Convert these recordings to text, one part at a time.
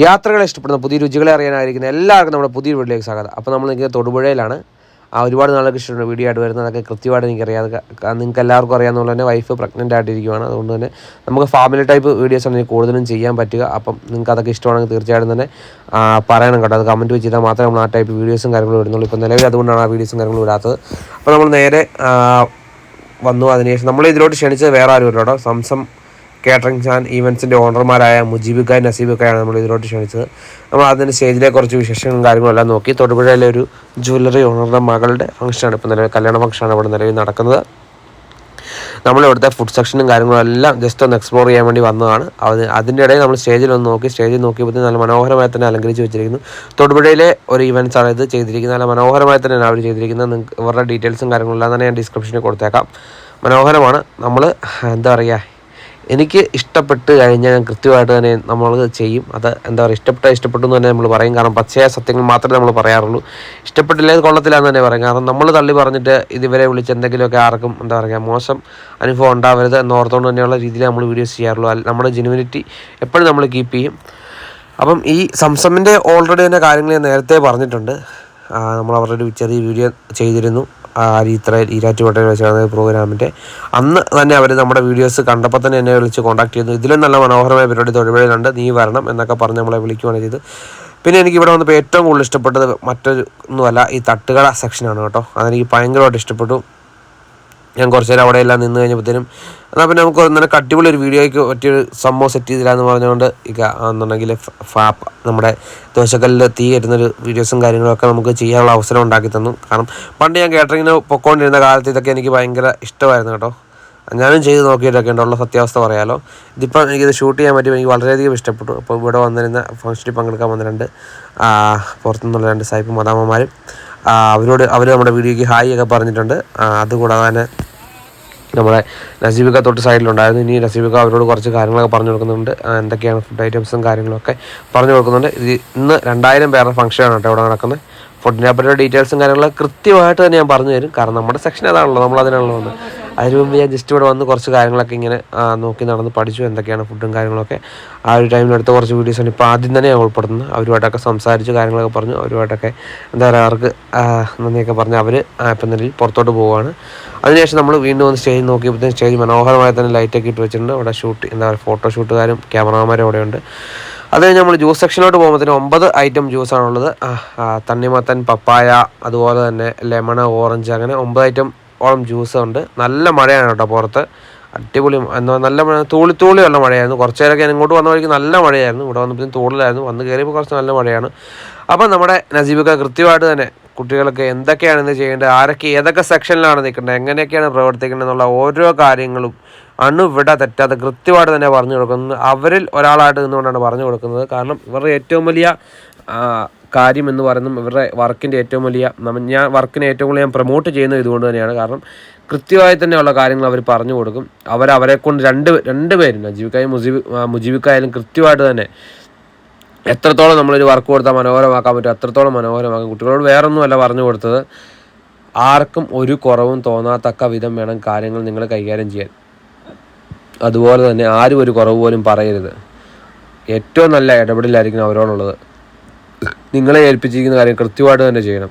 യാത്രകളെ ഇഷ്ടപ്പെടുന്ന പുതിയ രുചികളെ അറിയാനായിരിക്കുന്ന എല്ലാവർക്കും നമ്മുടെ പുതിയ വീട്ടിലേക്ക് സ്വാഗതം. അപ്പോൾ നമ്മൾ നിൽക്കുന്നത് തൊടുപുഴയിലാണ്. ആ ഒരുപാട് നാളൊക്കെ ഇഷ്ടമുണ്ട് വീഡിയോ ആയിട്ട് വരുന്നത്. അതൊക്കെ കൃത്യമായിട്ട് എനിക്കറിയാം നിങ്ങൾക്ക് എല്ലാവർക്കും അറിയാമെന്നുള്ള തന്നെ വൈഫ് പ്രഗ്നന്റ് ആയിട്ടിരിക്കുവാണ്. അതുകൊണ്ട് തന്നെ നമുക്ക് ഫാമിലി ടൈപ്പ് വീഡിയോസ് ആണെങ്കിൽ കൂടുതലും ചെയ്യാൻ പറ്റുക. അപ്പം നിങ്ങൾക്ക് അതൊക്കെ ഇഷ്ടമാണെങ്കിൽ തീർച്ചയായിട്ടും തന്നെ പറയണം കേട്ടോ. അത് കമന്റ് ചെയ്താൽ മാത്രമേ നമ്മൾ ആ ടൈപ്പ് വീഡിയോസും കാര്യങ്ങളും വരുന്നുള്ളൂ ഇപ്പോൾ നിലവിൽ അതുകൊണ്ടാണ് ആ വീഡിയോസും കാര്യങ്ങളും വരാത്തത് അപ്പോൾ നമ്മൾ നേരെ വന്നു. അതിനുശേഷം നമ്മൾ ഇതിലോട്ട് ക്ഷണിച്ചത് വേറെ ആരും ഇല്ല കേട്ടോ. സംസം കാറ്ററിംഗ് ആൻഡ് ഈവൻസിന്റെ ഓണർമാരായ മുജീബ് ഖാൻ നസീബ് നസീബിക്കായാണ് നമ്മൾ ഇതിലോട്ട് ക്ഷണിച്ചത്. നമ്മൾ അതിന്റെ സ്റ്റേജിലെ കുറച്ച് വിശേഷങ്ങളും കാര്യങ്ങളെല്ലാം നോക്കി. തൊടുപുഴയിലെ ഒരു ജ്വല്ലറി ഓണറുടെ മകളുടെ ഫംഗ്ഷനാണ് ഇപ്പോൾ നിലവിൽ കല്യാണ ഫംഗ്ഷനാണ് ഇവിടെ നിലവിൽ നടക്കുന്നത്. നമ്മൾ ഇവിടുത്തെ ഫുഡ് സെക്ഷനും കാര്യങ്ങളും എല്ലാം ജസ്റ്റ് ഒന്ന് എക്സ്പ്ലോർ ചെയ്യാൻ വേണ്ടി വന്നതാണ്. അത് അതിന്റെ ഇടയിൽ നമ്മൾ സ്റ്റേജിൽ ഒന്ന് നോക്കി സ്റ്റേജിൽ നോക്കിയപ്പോൾ നല്ല മനോഹരമായി തന്നെ അലങ്കരിച്ച് വെച്ചിരിക്കുന്നു. തൊടുപുഴയിലെ ഒരു ഇവന്റ്സ് ആണ് ഇത് ചെയ്തിരിക്കുന്നത്. നല്ല മനോഹരമായി തന്നെയാണ് അവർ ചെയ്തിരിക്കുന്നത്. നിങ്ങൾക്ക് ഇവരുടെ ഡീറ്റെയിൽസും കാര്യങ്ങളും എല്ലാം തന്നെ ഞാൻ ഡിസ്ക്രിപ്ഷനിൽ കൊടുത്തേക്കാം. മനോഹരമാണ്. നമ്മൾ എന്താ പറയുക എനിക്ക് ഇഷ്ടപ്പെട്ട് കഴിഞ്ഞാൽ ഞാൻ കൃത്യമായിട്ട് തന്നെ നമ്മൾ ചെയ്യും. അത് എന്താ പറയുക ഇഷ്ടപ്പെട്ട ഇഷ്ടപ്പെട്ടു എന്ന് തന്നെ നമ്മൾ പറയും. കാരണം പച്ചയായ സത്യങ്ങൾ മാത്രമേ നമ്മൾ പറയാറുള്ളൂ. ഇഷ്ടപ്പെട്ടില്ലേ ഇത് കൊള്ളത്തില്ല എന്ന് തന്നെ പറയും. കാരണം നമ്മൾ തള്ളി പറഞ്ഞിട്ട് ഇതുവരെ വിളിച്ച് എന്തെങ്കിലുമൊക്കെ ആർക്കും എന്താ പറയുക മോശം അനുഭവം ഉണ്ടാവരുത് എന്ന് ഓർത്തുകൊണ്ട് തന്നെയുള്ള രീതിയിൽ നമ്മൾ വീഡിയോസ് ചെയ്യാറുള്ളൂ. നമ്മുടെ ജെനുവിനിറ്റി എപ്പോഴും നമ്മൾ കീപ്പ് ചെയ്യും. അപ്പം ഈ സംസമിന്റെ ഓൾറെഡി തന്നെ കാര്യങ്ങൾ ഞാൻ നേരത്തെ പറഞ്ഞിട്ടുണ്ട്. നമ്മൾ അവരുടെ ഒരു ചെറിയ വീഡിയോ ചെയ്തിരുന്നു. ആ ഇത്ര ഈരാറ്റുപേട്ടയിൽ വെച്ച് നടന്ന പ്രോഗ്രാമിന്റെ. അന്ന് തന്നെ അവർ നമ്മുടെ വീഡിയോസ് കണ്ടപ്പോൾ തന്നെ എന്നെ വിളിച്ച് കോൺടാക്ട് ചെയ്തു. ഇതിലും നല്ല മനോഹരമായ പരിപാടി തൊഴിലുണ്ട് നീ വരണം എന്നൊക്കെ പറഞ്ഞ് നമ്മളെ വിളിക്കുകയാണ് ചെയ്ത് പിന്നെ എനിക്ക് ഇവിടെ വന്നപ്പോൾ ഏറ്റവും കൂടുതൽ ഇഷ്ടപ്പെട്ടത് മറ്റൊരു ഒന്നുമല്ല ഈ തട്ടുകട സെക്ഷനാണ് കേട്ടോ. അതെനിക്ക് ഭയങ്കരമായിട്ട് ഇഷ്ടപ്പെട്ടു. ഞാൻ കുറച്ച് നേരം അവിടെ എല്ലാം നിന്ന് കഴിഞ്ഞപ്പോഴത്തേനും എന്നാൽ പിന്നെ നമുക്ക് നല്ല അടിപൊളി ഒരു വീഡിയോയ്ക്ക് പറ്റിയൊരു സംഭവം സെറ്റ് ചെയ്തില്ലാന്ന് പറഞ്ഞുകൊണ്ട് ഇക എന്നുണ്ടെങ്കിൽ ഫാപ്പ് നമ്മുടെ ദോശക്കല്ലിൽ തീ കയറ്റുന്നൊരു വീഡിയോസും കാര്യങ്ങളൊക്കെ നമുക്ക് ചെയ്യാനുള്ള അവസരം ഉണ്ടാക്കി തന്നു. കാരണം പണ്ട് ഞാൻ കേട്ടറിങ്ങിന് പൊക്കോണ്ടിരുന്ന കാലത്ത് ഇതൊക്കെ എനിക്ക് ഭയങ്കര ഇഷ്ടമായിരുന്നു കേട്ടോ. ഞാനും ചെയ്ത് നോക്കിയിട്ടൊക്കെ ഉള്ള സത്യാവസ്ഥ പറയാലോ. ഇതിപ്പം എനിക്കിത് ഷൂട്ട് ചെയ്യാൻ പറ്റും എനിക്ക് വളരെയധികം ഇഷ്ടപ്പെട്ടു. അപ്പോൾ ഇവിടെ വന്നിരുന്ന ഫംഗ്ഷനിൽ പങ്കെടുക്കാൻ വന്ന രണ്ട് പുറത്തുനിന്നുള്ള രണ്ട് സായിപ്പ് മദാമ്മമാരും അവരോട് അവർ നമ്മുടെ വീഡിയോയ്ക്ക് ഹായ് ഒക്കെ പറഞ്ഞിട്ടുണ്ട്. അതുകൂടാതെ നമ്മുടെ നസീബിക്ക തൊട്ട് സൈഡിലുണ്ടായിരുന്നു. ഇനി നസീബിക്ക അവരോട് കുറച്ച് കാര്യങ്ങളൊക്കെ പറഞ്ഞു കൊടുക്കുന്നുണ്ട്. എന്തൊക്കെയാണ് ഫുഡ് ഐറ്റംസും കാര്യങ്ങളൊക്കെ പറഞ്ഞു കൊടുക്കുന്നുണ്ട്. ഇത് ഇന്ന് രണ്ടായിരം പേരുടെ ഫംഗ്ഷനാണ് കേട്ടോ ഇവിടെ നടക്കുന്നത്. ഫുഡിനെ പറ്റിയുള്ള ഡീറ്റെയിൽസും കാര്യങ്ങളൊക്കെ കൃത്യമായിട്ട് തന്നെ ഞാൻ പറഞ്ഞു തരും. കാരണം നമ്മുടെ സെക്ഷൻ അതാണല്ലോ നമ്മൾ വന്നത്. അതിന് മുമ്പ് ഞാൻ ജസ്റ്റ് ഇവിടെ വന്ന് കുറച്ച് കാര്യങ്ങളൊക്കെ ഇങ്ങനെ നോക്കി നടന്ന് പഠിച്ചു. എന്തൊക്കെയാണ് ഫുഡും കാര്യങ്ങളൊക്കെ. ആ ഒരു ടൈമിൽ ടൈമിലെടുത്ത കുറച്ച് വീഡിയോസാണ് ഇപ്പോൾ ആദ്യം തന്നെ ഞാൻ ഉൾപ്പെടുന്നത് അവരുമായിട്ടൊക്കെ സംസാരിച്ച് കാര്യങ്ങളൊക്കെ പറഞ്ഞു. അവരുമായിട്ടൊക്കെ എന്താ പറയുക അവർക്ക് നന്ദിയൊക്കെ പറഞ്ഞ് അവർ ഇപ്പം നിലയിൽ പുറത്തോട്ട് പോവുകയാണ് അതിനുശേഷം നമ്മൾ വീണ്ടും വന്ന് സ്റ്റേജ് നോക്കിയപ്പോഴത്തേക്കും സ്റ്റേജ് മനോഹരമായി തന്നെ ലൈറ്റൊക്കെ ഇട്ട് വെച്ചിട്ടുണ്ട്. അവിടെ ഷൂട്ട് എന്താ പറയുക ഫോട്ടോഷൂട്ടുകാരും ക്യാമറാമാരും അവിടെയുണ്ട്. അത് നമ്മൾ ജ്യൂസ് സെക്ഷനിലോട്ട് പോകുമ്പോഴത്തേനും ഒമ്പത് ഐറ്റം ജ്യൂസാണുള്ളത് തണ്ണിമത്തൻ പപ്പായ അതുപോലെ തന്നെ ലെമൺ ഓറഞ്ച് അങ്ങനെ ഒമ്പത് ഐറ്റം ഓളം ജ്യൂസ് ഉണ്ട്. നല്ല മഴയാണ് കേട്ടോ പുറത്ത്. അടിപൊളി എന്താ നല്ല മഴ തൂളി തൂളിയുള്ള മഴയായിരുന്നു. കുറച്ച് നേരമൊക്കെ ഞാൻ ഇങ്ങോട്ട് വന്ന വഴിക്ക് നല്ല മഴയായിരുന്നു. ഇവിടെ വന്നപ്പോൾ തൂളിലായിരുന്നു. വന്ന് കയറിയപ്പോൾ കുറച്ച് നല്ല മഴയാണ്. അപ്പം നമ്മുടെ നജീബൊക്കെ കൃത്യമായിട്ട് തന്നെ കുട്ടികൾക്ക് എന്തൊക്കെയാണ് ഇന്ന് ചെയ്യേണ്ടത്? ആരൊക്കെ ഏതൊക്കെ സെക്ഷനിലാണ് നിൽക്കേണ്ടത്? എങ്ങനെയൊക്കെയാണ് പ്രവർത്തിക്കേണ്ടത് എന്നുള്ള ഓരോ കാര്യങ്ങളും അണുവിട തെറ്റാതെ കൃത്യമായിട്ട് തന്നെ പറഞ്ഞു കൊടുക്കുന്നത് അവരിൽ ഒരാളായിട്ട് നിന്നുകൊണ്ടാണ് പറഞ്ഞു കൊടുക്കുന്നത്. കാരണം ഇവരുടെ ഏറ്റവും വലിയ കാര്യം എന്ന് പറയുന്നത് ഇവരുടെ വർക്കിന്റെ ഏറ്റവും വലിയ ഞാൻ വർക്കിനെ ഏറ്റവും കൂടുതൽ ഞാൻ പ്രൊമോട്ട് ചെയ്യുന്നത് ഇതുകൊണ്ട് തന്നെയാണ്. കാരണം കൃത്യമായി തന്നെയുള്ള കാര്യങ്ങൾ അവർ പറഞ്ഞു കൊടുക്കും. അവർ അവരെ കൊണ്ട് രണ്ട് രണ്ട് പേരും നജീബിക്കായും മുജീബ് മുജീബിക്കായാലും കൃത്യമായിട്ട് തന്നെ എത്രത്തോളം നമ്മളൊരു വർക്ക് കൊടുത്താൽ മനോഹരമാക്കാൻ പറ്റും അത്രത്തോളം മനോഹരമാക്കും. കുട്ടികളോട് വേറൊന്നുമല്ല പറഞ്ഞു കൊടുത്തത്. ആർക്കും ഒരു കുറവും തോന്നാത്തക്ക വിധം വേണം കാര്യങ്ങൾ നിങ്ങൾ കൈകാര്യം ചെയ്യാൻ. അതുപോലെ തന്നെ ആരും ഒരു കുറവ് പോലും പറയരുത്. ഏറ്റവും നല്ല ഇടപെടലായിരിക്കണം അവരോടുള്ളത്. നിങ്ങളെ ഏൽപ്പിച്ചിരിക്കുന്ന കാര്യം കൃത്യമായിട്ട് തന്നെ ചെയ്യണം.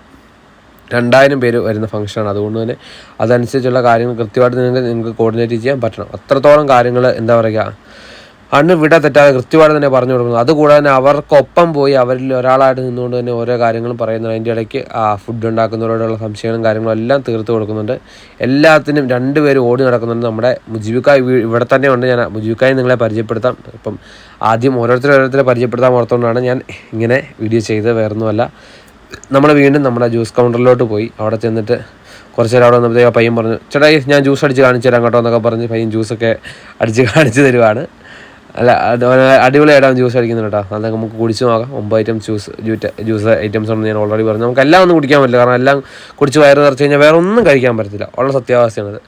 രണ്ടായിരം പേര് വരുന്ന ഫംഗ്ഷനാണ് അതുകൊണ്ട് തന്നെ അതനുസരിച്ചുള്ള കാര്യങ്ങൾ കൃത്യമായിട്ട് നിങ്ങൾക്ക് നിങ്ങൾക്ക് കോർഡിനേറ്റ് ചെയ്യാൻ പറ്റണം. അത്രത്തോളം കാര്യങ്ങൾ എന്താ പറയുക അണ്ണ് വിട തെറ്റാതെ കൃത്യമായിട്ട് തന്നെ പറഞ്ഞു കൊടുക്കുന്നു. അതുകൂടാതെ തന്നെ അവർക്കൊപ്പം പോയി അവരിൽ ഒരാളായിട്ട് നിന്നുകൊണ്ട് തന്നെ ഓരോ കാര്യങ്ങളും പറയുന്നുണ്ട്. അതിന്റെ ഇടയ്ക്ക് ആ ഫുഡ് ഉണ്ടാക്കുന്നവരോടുള്ള സംശയങ്ങളും കാര്യങ്ങളും എല്ലാം തീർത്ത് കൊടുക്കുന്നുണ്ട്. എല്ലാത്തിനും രണ്ടുപേരും ഓടി നടക്കുന്നുണ്ട്. നമ്മുടെ മുജീബിക്കായ് ഇവിടെ തന്നെ ഉണ്ട്. ഞാൻ മുജീബിക്കായി നിങ്ങളെ പരിചയപ്പെടുത്താം. ഇപ്പം ആദ്യം ഓരോരുത്തരെ ഓരോരുത്തരെ പരിചയപ്പെടുത്താൻ ഓർത്തുകൊണ്ടാണ് ഞാൻ ഇങ്ങനെ വീഡിയോ ചെയ്തത് വേറൊന്നുമല്ല. നമ്മൾ വീണ്ടും നമ്മുടെ ജ്യൂസ് കൗണ്ടറിലോട്ട് പോയി. അവിടെ ചെന്നിട്ട് കുറച്ച് നേരം അവിടെ വന്നപ്പോഴത്തേക്ക് പയ്യൻ പറഞ്ഞു ചേട്ടാ ഞാൻ ജ്യൂസ് അടിച്ച് കാണിച്ചു തരാം കേട്ടോ എന്നൊക്കെ പറഞ്ഞ് പയ്യൻ ജ്യൂസൊക്കെ അടിച്ച് കാണിച്ചു തരുവാണ്. അല്ല അത് അടിപൊളിയായിട്ടാണ് ജ്യൂസ് അടിക്കുന്നു കേട്ടോ. അതൊക്കെ നമുക്ക് കുടിച്ച് നോക്കാം. ഒമ്പത് ഐറ്റം ജ്യൂസ് ജ്യൂസ് ഐറ്റംസ് ഉണ്ടെന്ന് ഞാൻ ഓൾറെഡി പറഞ്ഞു. നമുക്ക് എല്ലാം ഒന്നും കുടിക്കാൻ പറ്റില്ല. കാരണം എല്ലാം കുടിച്ച് വയറ് നിറച്ച് കഴിഞ്ഞാൽ വേറെ ഒന്നും കഴിക്കാൻ പറ്റത്തില്ല. ഉള്ള സത്യാവസ്ഥയാണത്.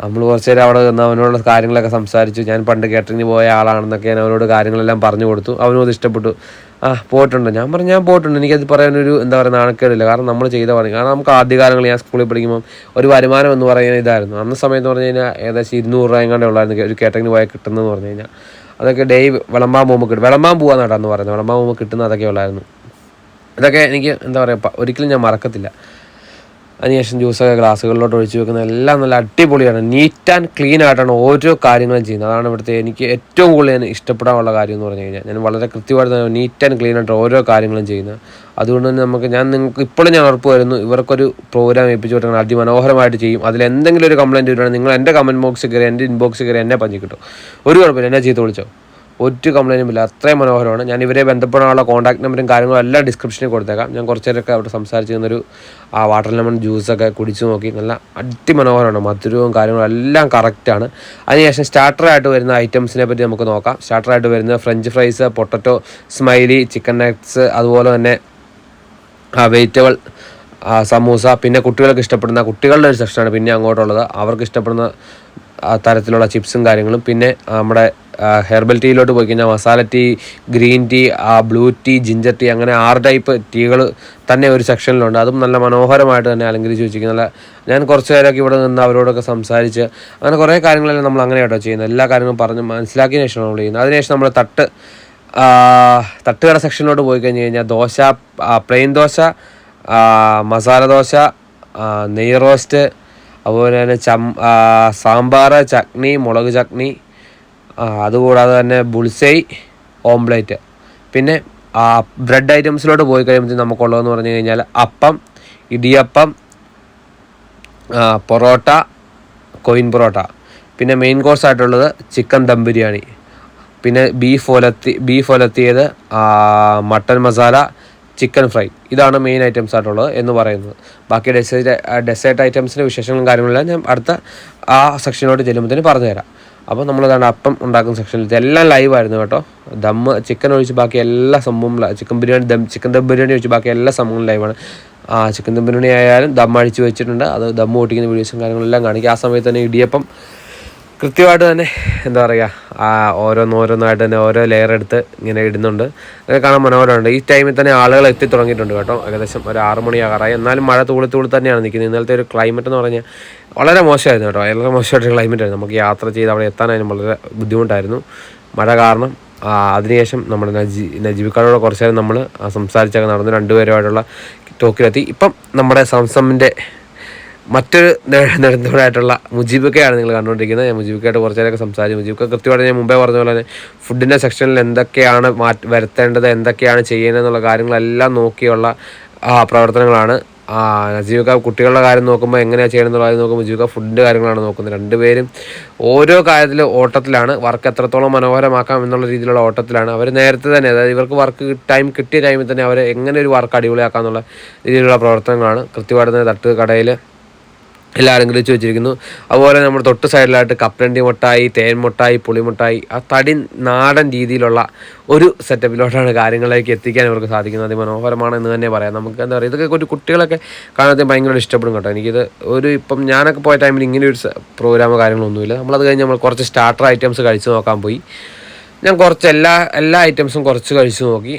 നമ്മൾ കുറച്ച് നേരം അവിടെ നിന്ന് അവനോട് കാര്യങ്ങളൊക്കെ സംസാരിച്ചു. ഞാൻ പണ്ട് കേറ്ററിങ്ങിന് പോയ ആളാണെന്നൊക്കെ ഞാൻ അവനോട് കാര്യങ്ങളെല്ലാം പറഞ്ഞു കൊടുത്തു. അവനോട് ഇഷ്ടപ്പെട്ടു. ആ പോയിട്ടുണ്ട്. ഞാൻ പറഞ്ഞു ഞാൻ പോയിട്ടുണ്ട്. എനിക്കത് പറയാനൊരു എന്താ പറയുക നാണക്കേടില്ല. കാരണം നമ്മൾ ചെയ്ത പണി. കാരണം നമുക്ക് ആദ്യകാലങ്ങളിൽ ഞാൻ സ്കൂളിൽ പഠിക്കുമ്പോൾ ഒരു വരുമാനം എന്ന് പറയുന്ന ഇതായിരുന്നു. അന്ന സമയത്ത് പറഞ്ഞു കഴിഞ്ഞാൽ ഏകദേശം ഇരുന്നൂറ് രൂപ എങ്ങാണ്ട് ഉള്ളായിരുന്നു ഒരു കേറ്ററിങ്ങിന് പോയാൽ കിട്ടുന്നതെന്ന് പറഞ്ഞു കഴിഞ്ഞാൽ. അതൊക്കെ ഡേ വിളമ്പാൻ പോകുമ്പോൾ കിട്ടും. വിളമ്പാൻ പോകാൻ കേട്ടോ എന്ന് പറയുന്നത്. വിളമ്പാൻ പോകുമ്പോൾ കിട്ടുന്ന അതൊക്കെ ഉള്ളായിരുന്നു. ഇതൊക്കെ എനിക്ക് എന്താ പറയുക ഒരിക്കലും ഞാൻ മറക്കത്തില്ല. അതിനുശേഷം ജ്യൂസൊക്കെ ഗ്ലാസ്സുകളിലോട്ട് ഒഴിച്ചു വെക്കുന്ന എല്ലാം നല്ല അടിപൊളിയാണ്. നീറ്റ് ആൻഡ് ക്ലീൻ ആയിട്ടാണ് ഓരോ കാര്യങ്ങളും ചെയ്യുന്നത്. അതാണ് ഇവിടുത്തെ എനിക്ക് ഏറ്റവും കൂടുതൽ ഞാൻ ഇഷ്ടപ്പെടാനുള്ള കാര്യം എന്ന് പറഞ്ഞു കഴിഞ്ഞാൽ. ഞാൻ വളരെ കൃത്യമായിട്ട് നീറ്റ് ആൻഡ് ക്ലീൻ ആയിട്ട് ഓരോ കാര്യങ്ങളും ചെയ്യുന്നത്. അതുകൊണ്ട് തന്നെ നമുക്ക് ഞാൻ നിങ്ങൾക്ക് ഇപ്പോഴും ഞാൻ ഉറപ്പ് വരുന്നു ഇവർക്കൊരു പ്രോഗ്രാം ഏൽപ്പിച്ചു കൊടുക്കണം അതിമനോഹരമായിട്ട് ചെയ്യും. അതിൽ എന്തെങ്കിലും ഒരു കംപ്ലയിന്റ് വരുവാണെങ്കിൽ നിങ്ങൾ എന്റെ കമന്റ് ബോക്സിൽ കയറി എന്റെ ഇൻബോക്സിൽ കയറി എന്നെ പഞ്ചി ഒരു കുഴപ്പമില്ല. എന്നെ ചീത്ത വിളിച്ചോ? ഒരു കംപ്ലൈന്റും ഇല്ല. അത്രയും മനോഹരമാണ്. ഞാൻ ഇവരെ ബന്ധപ്പെടാനുള്ള കോൺടാക്ട് നമ്പറും കാര്യങ്ങളും എല്ലാം ഡിസ്ക്രിപ്ഷനിൽ കൊടുത്തേക്കാം. ഞാൻ കുറച്ച് നേരമൊക്കെ അവിടെ സംസാരിച്ച് നിന്നൊരു ആ വാട്ടർ ലെമൺ ജ്യൂസൊക്കെ കുടിച്ച് നോക്കി. നല്ല അതിമനോഹരമാണ് മധുരവും കാര്യങ്ങളും എല്ലാം കറക്റ്റാണ് അതിനുശേഷം സ്റ്റാർട്ടറായിട്ട് വരുന്ന ഐറ്റംസിനെ പറ്റി നമുക്ക് നോക്കാം. സ്റ്റാർട്ടറായിട്ട് വരുന്ന French fries potato smiley chicken nuggets അതുപോലെ തന്നെ വെജിറ്റബിൾ സമൂസ. പിന്നെ കുട്ടികൾക്ക് ഇഷ്ടപ്പെടുന്ന കുട്ടികളുടെ ഒരു സെക്ഷനാണ് പിന്നെ അങ്ങോട്ടുള്ളത്. അവർക്ക് ഇഷ്ടപ്പെടുന്ന തരത്തിലുള്ള ചിപ്സും കാര്യങ്ങളും. പിന്നെ നമ്മുടെ ഹെർബൽ ടീയിലോട്ട് പോയി കഴിഞ്ഞാൽ മസാല ടീ ഗ്രീൻ ടീ ആ ബ്ലൂ ടീ ജിഞ്ചർ ടീ അങ്ങനെ ആറ് ടൈപ്പ് ടീകൾ തന്നെ ഒരു സെക്ഷനിലുണ്ട് അതും നല്ല മനോഹരമായിട്ട് തന്നെ അലങ്കരിച്ച് വെച്ചിരിക്കുന്ന. നല്ല ഞാൻ കുറച്ച് നേരമൊക്കെ ഇവിടെ നിന്ന് അവരോടൊക്കെ സംസാരിച്ച് അങ്ങനെ കുറേ കാര്യങ്ങളെല്ലാം നമ്മൾ അങ്ങനെ കേട്ടോ ചെയ്യുന്നത്. എല്ലാ കാര്യങ്ങളും പറഞ്ഞ് മനസ്സിലാക്കിയ ശേഷമാണ് നമ്മൾ ചെയ്യുന്നത്. അതിനുശേഷം നമ്മൾ തട്ട് തട്ടുകട സെക്ഷനിലോട്ട് പോയി കഴിഞ്ഞ് കഴിഞ്ഞാൽ ദോശ പ്ലെയിൻ ദോശ മസാല ദോശ നെയ് റോസ്റ്റ് അതുപോലെ തന്നെ ചം സാമ്പാർ ചട്നി മുളക് ചട്നി അതുകൂടാതെ തന്നെ ബുൾസൈ ഓംപ്ലേറ്റ് പിന്നെ ബ്രെഡ് ഐറ്റംസിലോട്ട് പോയി കഴിയുമ്പോഴത്തേക്കും നമുക്കുള്ളതെന്ന് പറഞ്ഞു കഴിഞ്ഞാൽ അപ്പം ഇടിയപ്പം പൊറോട്ട കൊയിൻ പൊറോട്ട. പിന്നെ മെയിൻ കോഴ്സ് ആയിട്ടുള്ളത് ചിക്കൻ ദം ബിരിയാണി. പിന്നെ ബീഫ് ഒലത്തി ബീഫ് ഒലത്തിയത് മട്ടൻ മസാല ചിക്കൻ ഫ്രൈ. ഇതാണ് മെയിൻ ഐറ്റംസ് ആയിട്ടുള്ളത് എന്ന് പറയുന്നത്. ബാക്കി ഡെസേർട്ട് ഡെസേർട്ട് ഐറ്റംസിന്റെ വിശേഷങ്ങളും കാര്യങ്ങളെല്ലാം ഞാൻ അടുത്ത ആ സെക്ഷനിലോട്ട് ചെല്ലുമ്പോഴത്തേന് പറഞ്ഞുതരാം. അപ്പോൾ നമ്മളതാണ് അപ്പം ഉണ്ടാക്കുന്ന സെക്ഷനിൽ ഇതെല്ലാം ലൈവ് ആയിരുന്നു കേട്ടോ. ദമ്മ് ചിക്കൻ ഒഴിച്ച് ബാക്കി എല്ലാ സംഭവവും ചിക്കൻ ബിരിയാണി ദം ചിക്കൻ ദം ബിരിയാണി ഒഴിച്ച് ബാക്കി എല്ലാ സംഭവങ്ങളും ലൈവാണ് ആ ചിക്കൻ ദം ബിരിയാണി ആയാലും ദം അടിച്ച് വെച്ചിട്ടുണ്ട്. അത് ദം ഓട്ടിക്കുന്ന വീഡിയോസും കാര്യങ്ങളെല്ലാം കാണിക്കും. ആ സമയത്ത് തന്നെ ഇടിയപ്പം കൃത്യമായിട്ട് തന്നെ എന്താ പറയുക ആ ഓരോന്നോരോന്നായിട്ട് തന്നെ ഓരോ ലെയർ എടുത്ത് ഇങ്ങനെ ഇടുന്നുണ്ട്. അതൊക്കെ കാണാൻ മനോഹരമുണ്ട്. ഈ ടൈമിൽ തന്നെ ആളുകൾ എത്തി തുടങ്ങിയിട്ടുണ്ട് കേട്ടോ. ഏകദേശം ഒരു ആറ് മണിയാകാറായി. എന്നാലും മഴ തൂളി തൂളി തന്നെയാണ് നിൽക്കുന്നത്. ഇന്നലത്തെ ഒരു ക്ലൈമറ്റ് എന്ന് പറഞ്ഞാൽ വളരെ മോശമായിരുന്നു കേട്ടോ. വളരെ മോശമായിട്ടൊരു ക്ലൈമറ്റ് ആയിരുന്നു. നമുക്ക് യാത്ര ചെയ്ത് അവിടെ എത്താനായാലും വളരെ ബുദ്ധിമുട്ടായിരുന്നു. മഴ കാരണം അതിനുശേഷം നമ്മുടെ നജീ നജീബിക്കാരോട് കുറച്ച് നേരം നമ്മൾ സംസാരിച്ചൊക്കെ നടന്നു രണ്ടുപേരുമായിട്ടുള്ള ടോക്കിലെത്തി. ഇപ്പം നമ്മുടെ സംസമിന്റെ മറ്റൊരു നെടുന്തോടായിട്ടുള്ള മുജീബിക്കയാണ് നിങ്ങൾ കണ്ടുകൊണ്ടിരിക്കുന്നത്. ഞാൻ മുജീബിക്കായിട്ട് കുറച്ച് നേരമൊക്കെ സംസാരിച്ചു. മുജീബിക്ക കൃത്യമായിട്ട് ഞാൻ മുമ്പേ പറഞ്ഞ പോലെ തന്നെ ഫുഡിന്റെ സെക്ഷനിൽ എന്തൊക്കെയാണ് മാറ്റി വരുത്തേണ്ടത് എന്തൊക്കെയാണ് ചെയ്യുന്നത് എന്നുള്ള കാര്യങ്ങളെല്ലാം നോക്കിയുള്ള പ്രവർത്തനങ്ങളാണ്. നജീബിക്ക കുട്ടികളുടെ കാര്യം നോക്കുമ്പോൾ എങ്ങനെയാണ് ചെയ്യണമെന്നുള്ള കാര്യം നോക്കുമ്പോൾ മുജീബിക്ക ഫുഡിന്റെ കാര്യങ്ങളാണ് നോക്കുന്നത്. രണ്ടുപേരും ഓരോ കാര്യത്തിൽ ഓട്ടത്തിലാണ്. വർക്ക് എത്രത്തോളം മനോഹരമാക്കാം എന്നുള്ള രീതിയിലുള്ള ഓട്ടത്തിലാണ്. അവർ നേരത്തെ തന്നെ അതായത് ഇവർക്ക് വർക്ക് ടൈം കിട്ടിയ ടൈമിൽ തന്നെ അവർ എങ്ങനെ ഒരു വർക്ക് അടിപൊളിയാക്കാം എന്നുള്ള രീതിയിലുള്ള പ്രവർത്തനങ്ങളാണ് കൃത്യമായിട്ട് തന്നെ തട്ട് കടയിൽ എല്ലാം കളിച്ച് വെച്ചിരിക്കുന്നു. അതുപോലെ നമ്മൾ തൊട്ട് സൈഡിലായിട്ട് കപ്പലണ്ടി മുട്ടായി തേൻ മുട്ടായി പുളിമുട്ടായി ആ തടി നാടൻ രീതിയിലുള്ള ഒരു സെറ്റപ്പിലോട്ടാണ് കാര്യങ്ങളിലേക്ക് എത്തിക്കാൻ ഇവർക്ക് സാധിക്കുന്നത്. അതിമനോഹരമാണ് എന്ന് തന്നെ പറയാം. നമുക്ക് എന്താ പറയുക ഇതൊക്കെ ഒരു കുട്ടികളൊക്കെ കാണാൻ ഭയങ്കര ഇഷ്ടപ്പെടും കേട്ടോ. എനിക്കിത് ഒരു ഇപ്പം ഞാനൊക്കെ പോയ ടൈമിൽ ഇങ്ങനെ ഒരു പ്രോഗ്രാമോ കാര്യങ്ങളൊന്നുമില്ല. നമ്മളത് കഴിഞ്ഞ് നമ്മൾ കുറച്ച് സ്റ്റാർട്ടർ ഐറ്റംസ് കഴിച്ച് നോക്കാൻ പോയി. ഞാൻ കുറച്ച് എല്ലാ എല്ലാ ഐറ്റംസും കുറച്ച് കഴിച്ചു നോക്കി.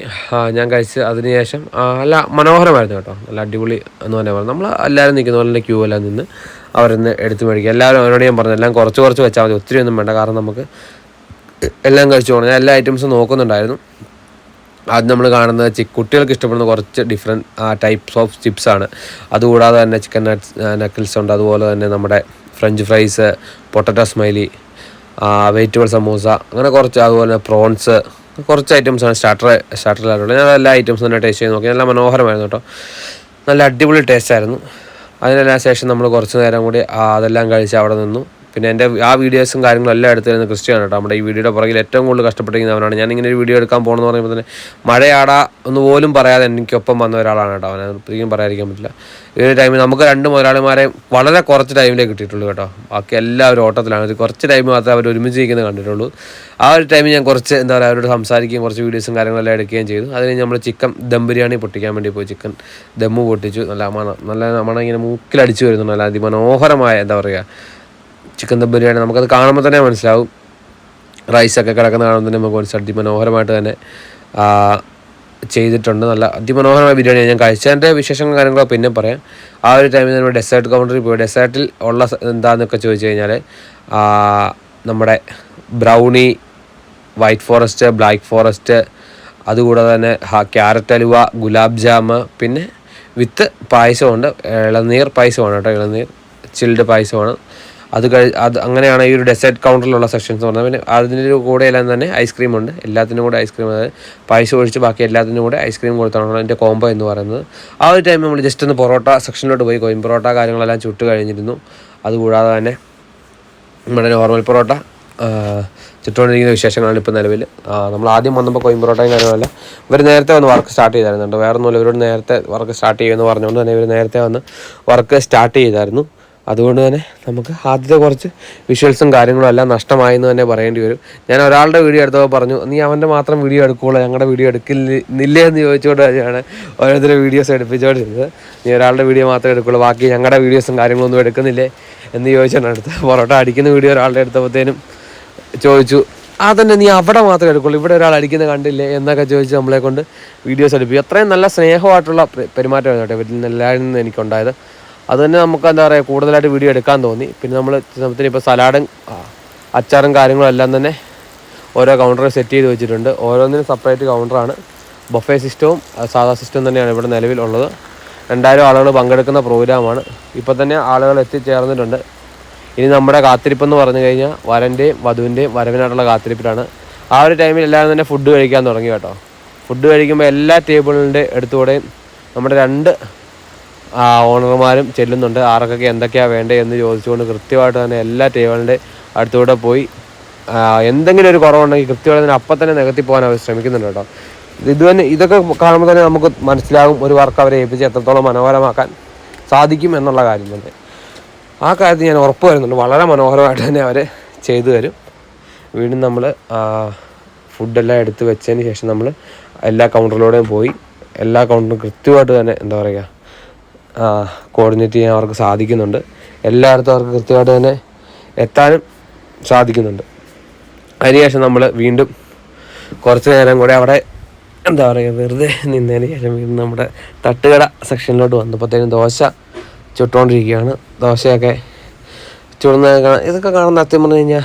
ഞാൻ കഴിച്ച് അതിനുശേഷം ശേഷം നല്ല മനോഹരമായിരുന്നു കേട്ടോ. നല്ല അടിപൊളി എന്ന് തന്നെ പറഞ്ഞു. നമ്മൾ എല്ലാവരും നിൽക്കുന്ന പോലെ തന്നെ ക്യൂ എല്ലാം നിന്ന് അവരൊന്ന് എടുത്ത് മേടിക്കുക. എല്ലാവരും അവരോട് ഞാൻ പറഞ്ഞു എല്ലാം കുറച്ച് കുറച്ച് വെച്ചാൽ മതി. ഒത്തിരി ഒന്നും വേണ്ട. കാരണം നമുക്ക് എല്ലാം കഴിച്ചു പോകണം. ഞാൻ എല്ലാ ഐറ്റംസും നോക്കുന്നുണ്ടായിരുന്നു. ആദ്യം നമ്മൾ കാണുന്നത് ചി കുട്ടികൾക്ക് ഇഷ്ടപ്പെടുന്ന കുറച്ച് ഡിഫറെന്റ് ടൈപ്സ് ഓഫ് ചിപ്സാണ് അതുകൂടാതെ തന്നെ ചിക്കൻ നട്ട്സ് നക്കിൾസ് ഉണ്ട്. അതുപോലെ തന്നെ നമ്മുടെ French fries potato smiley vegetable samosa അങ്ങനെ കുറച്ച് അതുപോലെ പ്രോൺസ് കുറച്ച് ഐറ്റംസ് ആണ് സ്റ്റാർട്ടർ സ്റ്റാർട്ടറിലായിട്ടുള്ളത് ഞാൻ എല്ലാ ഐറ്റംസും തന്നെ ടേസ്റ്റ് ചെയ്ത് നോക്കി. നല്ല മനോഹരമായിരുന്നു കേട്ടോ. നല്ല അടിപൊളി ടേസ്റ്റ് ആയിരുന്നു. അതിനെല്ലാം ശേഷം നമ്മൾ കുറച്ച് നേരം കൂടി അതെല്ലാം കഴിച്ച് അവിടെ നിന്നു. പിന്നെ എന്റെ ആ വീഡിയോസും കാര്യങ്ങളും എല്ലാം എടുത്തു തരുന്ന ക്രിസ്ത്യാണ് കേട്ടോ. നമ്മുടെ ഈ വീഡിയോയുടെ പുറകിൽ ഏറ്റവും കൂടുതൽ കഷ്ടപ്പെട്ടിരിക്കുന്നവനാണ് ഞാൻ ഇങ്ങനെ ഒരു വീഡിയോ എടുക്കാൻ പോകണമെന്ന് പറയുമ്പോൾ തന്നെ മഴയാടാ എന്ന് പോലും പറയാതെ എനിക്കൊപ്പം വന്ന ഒരാളാണ് കേട്ടോ അവനെ ഒരിക്കലും പറയാതിരിക്കാൻ പറ്റില്ല. ഈ ഒരു ടൈമിൽ നമുക്ക് രണ്ട് മുതലാളിമാരെ വളരെ കുറച്ച് ടൈമിലേ കിട്ടിയിട്ടുള്ളൂ കേട്ടോ. ബാക്കി എല്ലാവരും ഓട്ടത്തിലാണ്. ഒരു കുറച്ച് ടൈം മാത്രമേ അവർ ഒരുമിച്ച് ഇരിക്കുന്നത് കണ്ടിട്ടുള്ളൂ. ആ ഒരു ടൈമിൽ ഞാൻ കുറച്ച് എന്താ പറയുക അവരോട് സംസാരിക്കുകയും കുറച്ച് വീഡിയോസും കാര്യങ്ങളെല്ലാം എടുക്കുകയും ചെയ്തു. അതിന് നമ്മൾ ചിക്കൻ ദം ബിരിയാണി പൊട്ടിക്കാൻ വേണ്ടി പോയി. ചിക്കൻ ദമ്മ് പൊട്ടിച്ചു. നല്ല മണം നല്ല മണം ഇങ്ങനെ മൂക്കിലടിച്ചു വരുന്നു നല്ല അതിമനോഹരമായ എന്താ പറയുക ചിക്കൻ ദം ബിരിയാണി നമുക്കത് കാണുമ്പോൾ തന്നെ മനസ്സിലാവും. റൈസൊക്കെ കിടക്കുന്ന കാണുമ്പോൾ തന്നെ നമുക്ക് മനസ്സിലാവും. അതിമനോഹരമായിട്ട് തന്നെ ചെയ്തിട്ടുണ്ട്. നല്ല അതിമനോഹരമായ ബിരിയാണി ഞാൻ കഴിച്ചതിന്റെ വിശേഷങ്ങളും കാര്യങ്ങളോ പിന്നെ പറയാം. ആ ഒരു ടൈമിൽ നമ്മൾ ഡെസേർട്ട് കൗണ്ടറിൽ പോയി. ഡെസേർട്ടിൽ ഉള്ള എന്താണെന്നൊക്കെ ചോദിച്ചു കഴിഞ്ഞാൽ നമ്മുടെ brownie white forest black forest അതുകൂടാതെ തന്നെ ക്യാരറ്റ് അലുവ ഗുലാബ് ജാമ് പിന്നെ വിത്ത് പായസമുണ്ട് ഇളനീർ പായസമാണ് കേട്ടോ. ഇളനീർ ചിൽഡ് പായസമാണ്. അത് കഴി അത് അങ്ങനെയാണ് ഈ ഒരു ഡെസേർട്ട് കൗണ്ടറിലുള്ള സെക്ഷൻസ് എന്ന് പറഞ്ഞാൽ പിന്നെ അതിന്റെ കൂടെ എല്ലാം തന്നെ ഐസ്ക്രീം ഉണ്ട്. എല്ലാത്തിനും കൂടെ ഐസ്ക്രീം അതായത് പായസം ഒഴിച്ച് ബാക്കി എല്ലാത്തിനും കൂടെ ഐസ്ക്രീം കൊടുത്താണ് അതിന്റെ കോംബോ എന്ന് പറയുന്നത്. ആ ഒരു ടൈം നമ്മൾ ജസ്റ്റ് ഒന്ന് പൊറോട്ട സെക്ഷനിലോട്ട് പോയി. കോയിൻ പൊറോട്ട കാര്യങ്ങളെല്ലാം ചുട്ട് കഴിഞ്ഞിരുന്നു. അതുകൂടാതെ തന്നെ നമ്മുടെ നോർമൽ പൊറോട്ട ചുറ്റുകൊണ്ടിരിക്കുന്ന വിശേഷങ്ങളാണ് ഇപ്പോൾ നിലവിൽ. നമ്മൾ ആദ്യം വന്നപ്പോൾ കോയിൻ പൊറോട്ടയും കാര്യങ്ങളല്ല ഇവർ നേരത്തെ വന്ന് വർക്ക് സ്റ്റാർട്ട് ചെയ്തായിരുന്നു വേറെ ഒന്നുമില്ല ഇവരോട് നേരത്തെ വർക്ക് സ്റ്റാർട്ട് ചെയ്യുമെന്ന് പറഞ്ഞുകൊണ്ട് തന്നെ ഇവർ നേരത്തെ വന്ന് വർക്ക് സ്റ്റാർട്ട് ചെയ്തായിരുന്നു. അതുകൊണ്ട് തന്നെ നമുക്ക് ആദ്യത്തെ കുറച്ച് വിഷ്വൽസും കാര്യങ്ങളും എല്ലാം നഷ്ടമായി എന്ന് തന്നെ പറയേണ്ടി വരും. ഞാൻ ഒരാളുടെ വീഡിയോ എടുത്തപ്പോൾ പറഞ്ഞു നീ അവന്റെ മാത്രം വീഡിയോ എടുക്കുകയുള്ളു ഞങ്ങളുടെ വീഡിയോ എടുക്കില്ലേ എന്ന് ചോദിച്ചുകൊണ്ട് തന്നെയാണ് ഓരോരുത്തരുടെ വീഡിയോസ് എടുപ്പിച്ചുകൊണ്ടിരുന്നത്. നീ ഒരാളുടെ വീഡിയോ മാത്രമേ എടുക്കുള്ളൂ ബാക്കി ഞങ്ങളുടെ വീഡിയോസും കാര്യങ്ങളൊന്നും എടുക്കുന്നില്ലേ? എന്ന് ചോദിച്ചാണ് അടുത്ത് പൊറോട്ട അടിക്കുന്ന വീഡിയോ ഒരാളുടെ എടുത്തപ്പോഴത്തേനും ചോദിച്ചു അതന്നെ നീ അവിടെ മാത്രമേ എടുക്കുള്ളൂ ഇവിടെ ഒരാൾ അടിക്കുന്നത് കണ്ടില്ലേ? എന്നൊക്കെ ചോദിച്ച് നമ്മളെ കൊണ്ട് വീഡിയോസ് എടുപ്പിക്കും അത്രയും നല്ല സ്നേഹമായിട്ടുള്ള പെരുമാറ്റമായിരുന്നു കേട്ടോ ഇവരിൽ നിന്ന് എല്ലാവരിൽ നിന്ന് എനിക്കുണ്ടായത്. അത് തന്നെ നമുക്ക് എന്താ പറയുക കൂടുതലായിട്ട് വീഡിയോ എടുക്കാൻ തോന്നി. പിന്നെ നമ്മൾ സമയത്തിന് ഇപ്പോൾ സലാഡും അച്ചാറും കാര്യങ്ങളും എല്ലാം തന്നെ ഓരോ കൗണ്ടർ സെറ്റ് ചെയ്ത് വെച്ചിട്ടുണ്ട്. ഓരോന്നിനും സെപ്പറേറ്റ് കൗണ്ടറാണ് ബൊഫേ സിസ്റ്റവും സാധാ സിസ്റ്റം തന്നെയാണ് ഇവിടെ നിലവിലുള്ളത് രണ്ടായിരം ആളുകൾ പങ്കെടുക്കുന്ന പ്രോഗ്രാമാണ് ഇപ്പോൾ തന്നെ ആളുകൾ എത്തിച്ചേർന്നിട്ടുണ്ട്. ഇനി നമ്മുടെ കാത്തിരിപ്പെന്ന് പറഞ്ഞു കഴിഞ്ഞാൽ വരന്റെയും വധുവിന്റെയും വരവിനായിട്ടുള്ള കാത്തിരിപ്പിലാണ്. ആ ഒരു ടൈമിൽ എല്ലാവരും തന്നെ ഫുഡ് കഴിക്കാൻ തുടങ്ങി കേട്ടോ. ഫുഡ് കഴിക്കുമ്പോൾ എല്ലാ ടേബിളിന്റെ അടുത്തുകൂടെയും നമ്മുടെ രണ്ട് ഓണർമാരും ചെല്ലുന്നുണ്ട്. ആർക്കൊക്കെ എന്തൊക്കെയാണ് വേണ്ടത് എന്ന് ചോദിച്ചുകൊണ്ട് കൃത്യമായിട്ട് തന്നെ എല്ലാ ടേബിളിന്റെ അടുത്തൂടെ പോയി എന്തെങ്കിലും ഒരു കുറവുണ്ടെങ്കിൽ കൃത്യമായിട്ട് തന്നെ അപ്പം തന്നെ നികത്തി പോകാൻ അവർ ശ്രമിക്കുന്നുണ്ട് കേട്ടോ. ഇത് തന്നെ ഇതൊക്കെ കാണുമ്പോൾ തന്നെ നമുക്ക് മനസ്സിലാകും ഒരു വർക്ക് അവരെ ഏൽപ്പിച്ച് എത്രത്തോളം മനോഹരമാക്കാൻ സാധിക്കും എന്നുള്ള കാര്യം തന്നെ. ആ കാര്യത്തിൽ ഞാൻ ഉറപ്പ് വരുന്നുണ്ട്. വളരെ മനോഹരമായിട്ട് തന്നെ അവർ ചെയ്തു തരും. വീണ്ടും നമ്മൾ ഫുഡെല്ലാം എടുത്ത് വെച്ചതിന് ശേഷം നമ്മൾ എല്ലാ കൗണ്ടറിലൂടെയും പോയി. എല്ലാ കൗണ്ടറും കൃത്യമായിട്ട് തന്നെ എന്താ പറയുക കോർഡിനേറ്റ് ചെയ്യാൻ അവർക്ക് സാധിക്കുന്നുണ്ട്. എല്ലായിടത്തും അവർക്ക് കൃത്യമായിട്ട് തന്നെ എത്താനും സാധിക്കുന്നുണ്ട്. അതിനുശേഷം നമ്മൾ വീണ്ടും കുറച്ച് നേരം കൂടെ അവിടെ എന്താ പറയുക വെറുതെ നിന്നതിന് ശേഷം വീണ്ടും നമ്മുടെ തട്ടുകട സെക്ഷനിലോട്ട് വന്നപ്പോഴത്തേനും ദോശ ചുട്ടുകൊണ്ടിരിക്കുകയാണ് ദോശയൊക്കെ ചുടുന്ന ഇതൊക്കെ കാണുന്ന സത്യം പറഞ്ഞു കഴിഞ്ഞാൽ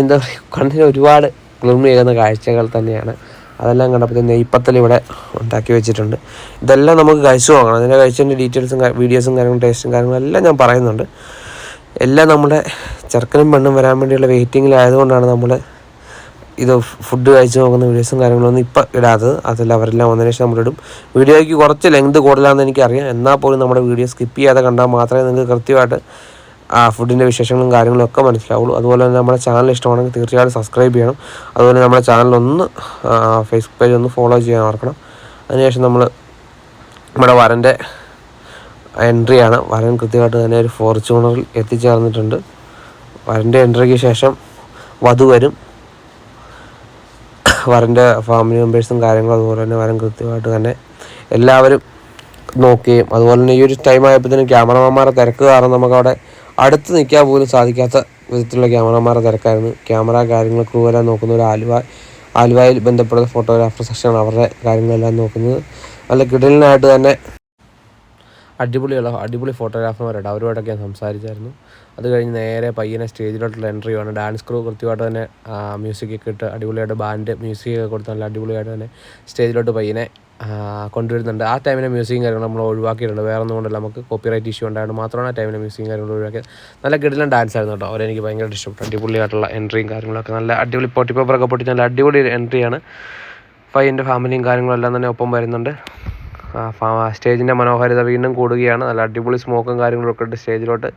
എന്താ പറയുക കണ്ണിന് ഒരുപാട് കുളിർമയേകുന്ന കാഴ്ചകൾ തന്നെയാണ്. അതെല്ലാം കണ്ടപ്പോൾ നെയ്പ്പത്തൽ ഇവിടെ ഉണ്ടാക്കി വെച്ചിട്ടുണ്ട്. ഇതെല്ലാം നമുക്ക് കഴിച്ചു വാങ്ങണം അതിന്റെ കഴിച്ചതിന്റെ ഡീറ്റെയിൽസും വീഡിയോസും കാര്യങ്ങളും ടേസ്റ്റും കാര്യങ്ങളും എല്ലാം ഞാൻ പറയുന്നുണ്ട്. എല്ലാം നമ്മുടെ ചെറുക്കനും പെണ്ണും വരാൻ വേണ്ടിയുള്ള വെയിറ്റിങ്ങിലായതുകൊണ്ടാണ് നമ്മൾ ഇത് ഫുഡ് കഴിച്ച് നോക്കുന്ന വീഡിയോസും കാര്യങ്ങളൊന്നും ഇപ്പം ഇടാത്തത്. അതിൽ അവരെല്ലാം വന്നതിന് ശേഷം നമ്മളിടും വീഡിയോയ്ക്ക് കുറച്ച് ലെങ്ത് കൂടുതലാണെന്ന് എനിക്കറിയാം. എന്നാൽ പോലും നമ്മുടെ വീഡിയോ സ്കിപ്പ് ചെയ്യാതെ കണ്ടാൽ മാത്രമേ നിങ്ങൾക്ക് കൃത്യമായിട്ട് ആ ഫുഡിന്റെ വിശേഷങ്ങളും കാര്യങ്ങളും ഒക്കെ മനസ്സിലാവുള്ളൂ. അതുപോലെ തന്നെ നമ്മുടെ ചാനൽ ഇഷ്ടമാണെങ്കിൽ തീർച്ചയായിട്ടും സബ്സ്ക്രൈബ് ചെയ്യണം. അതുപോലെ നമ്മുടെ ചാനലൊന്ന് ഫേസ്ബുക്ക് പേജ് ഒന്ന് ഫോളോ ചെയ്യാൻ ഓർക്കണം. അതിനുശേഷം നമ്മൾ നമ്മുടെ വരന്റെ എൻട്രിയാണ് വരൻ കൃത്യമായിട്ട് തന്നെ ഒരു ഫോർച്യൂണറിൽ എത്തിച്ചേർന്നിട്ടുണ്ട്. വരന്റെ എൻട്രിക്ക് ശേഷം വധു വരും. വരന്റെ ഫാമിലി മെമ്പേഴ്സും കാര്യങ്ങളും അതുപോലെ തന്നെ വരൻ കൃത്യമായിട്ട് തന്നെ എല്ലാവരും നോക്കുകയും അതുപോലെ തന്നെ ഈ ഒരു ടൈം ആയപ്പോഴത്തേനും ക്യാമറമാന്മാരെ തിരക്ക് കാരണം നമുക്ക് അവിടെ അടുത്ത് നിൽക്കാൻ പോലും സാധിക്കാത്ത വിധത്തിലുള്ള ക്യാമറമാരെ തിരക്കായിരുന്നു. ക്യാമറ കാര്യങ്ങൾ ക്രൂ എല്ലാം നോക്കുന്ന ഒരു ആലുവ ആലുവയിൽ ബന്ധപ്പെടുന്ന ഫോട്ടോഗ്രാഫർ സെക്ഷനാണ് അവരുടെ കാര്യങ്ങളെല്ലാം നോക്കുന്നത്. നല്ല കിടലിനായിട്ട് തന്നെ അടിപൊളിയുള്ള അടിപൊളി ഫോട്ടോഗ്രാഫർമാരുണ്ട്. അവരോടൊക്കെ ഞാൻ സംസാരിച്ചായിരുന്നു. അത് കഴിഞ്ഞ് നേരെ പയ്യനെ സ്റ്റേജിലോട്ടുള്ള എൻട്രി ആണ് ഡാൻസ് ക്രൂ കൃത്യമായിട്ട് തന്നെ മ്യൂസിക് ഒക്കെ ഇട്ട് അടിപൊളിയായിട്ട് ബാൻഡ് മ്യൂസിക് ഒക്കെ കൊടുത്ത് നല്ല അടിപൊളിയായിട്ട് തന്നെ സ്റ്റേജിലോട്ട് പയ്യനെ കൊണ്ടുവരുന്നുണ്ട്. ആ ടൈമിലെ മ്യൂസിക്കും കാര്യങ്ങളും നമ്മൾ ഒഴിവാക്കിയിട്ടുണ്ട്. വേറെ ഒന്നും കൊണ്ടല്ല. നമുക്ക് കോപ്പിറൈറ്റ് ഇഷ്യൂ ഉണ്ടായതുകൊണ്ട് മാത്രമാണ് ആ ടൈമിലെ മ്യൂസിക്കും കാര്യങ്ങളും ഒഴിവാക്കിയത്. നല്ല കിടിലൻ ഡാൻസ് ആയിരുന്നു കേട്ടോ. അവരെനിക്ക് ഭയങ്കര ഇഷ്ടപ്പെട്ടു. അടിപൊളിയായിട്ടുള്ള എൻട്രിയും കാര്യങ്ങളൊക്കെ. നല്ല അടിപൊളി പൊട്ടി പേപ്പറൊക്കെ പൊട്ടി നല്ല അടിപൊളി എൻട്രിയാണ് ഫൈന്റെ ഫാമിലിയും കാര്യങ്ങളും എല്ലാം തന്നെ ഒപ്പം വരുന്നുണ്ട്. സ്റ്റേജിന്റെ മനോഹാരിത വീണ്ടും കൂടുകയാണ്. നല്ല അടിപൊളി സ്മോക്കും കാര്യങ്ങളും ഒക്കെ ഇട്ട് സ്റ്റേജിലോട്ട്.